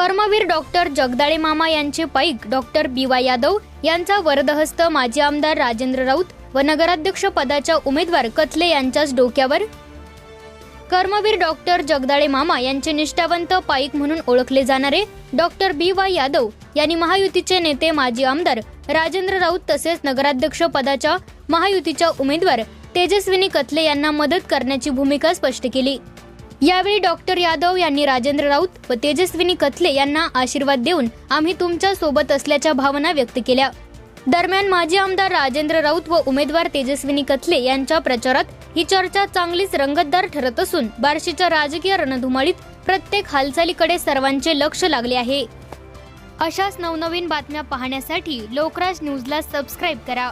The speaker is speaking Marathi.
कर्मवीर डॉक्टर जगदाळे मामा यांचे पैक डॉक्टर बी वाय यादव यांचा वरदहस्त माजी आमदार राजेंद्र राऊत व नगराध्यक्ष पदाच्या उमेदवार कथले यांच्याच डोक्यावर. कर्मवीर डॉक्टर जगदाळे मामा यांचे निष्ठावंत पाईक म्हणून ओळखले जाणारे डॉक्टर बी वाय यादव यांनी महायुतीचे नेते माजी आमदार राजेंद्र राऊत तसेच नगराध्यक्ष पदाच्या महायुतीच्या उमेदवार तेजस्विनी कथले यांना मदत करण्याची भूमिका स्पष्ट केली. यावेळी डॉक्टर यादव यांनी राजेंद्र राऊत व तेजस्विनी कथले यांना आशीर्वाद देऊन आम्ही तुमच्यासोबत असल्याच्या भावना व्यक्त केल्या. दरम्यान माजी आमदार राजेंद्र राऊत व उमेदवार तेजस्विनी कथले यांच्या प्रचारात ही चर्चा चांगलीच रंगतदार ठरत असून बार्शीच्या राजकीय रणधुमाळीत प्रत्येक हालचालीकडे सर्वांचे लक्ष लागले आहे. अशाच नवनवीन बातम्या पाहण्यासाठी लोकराज न्यूजला सबस्क्राईब करा.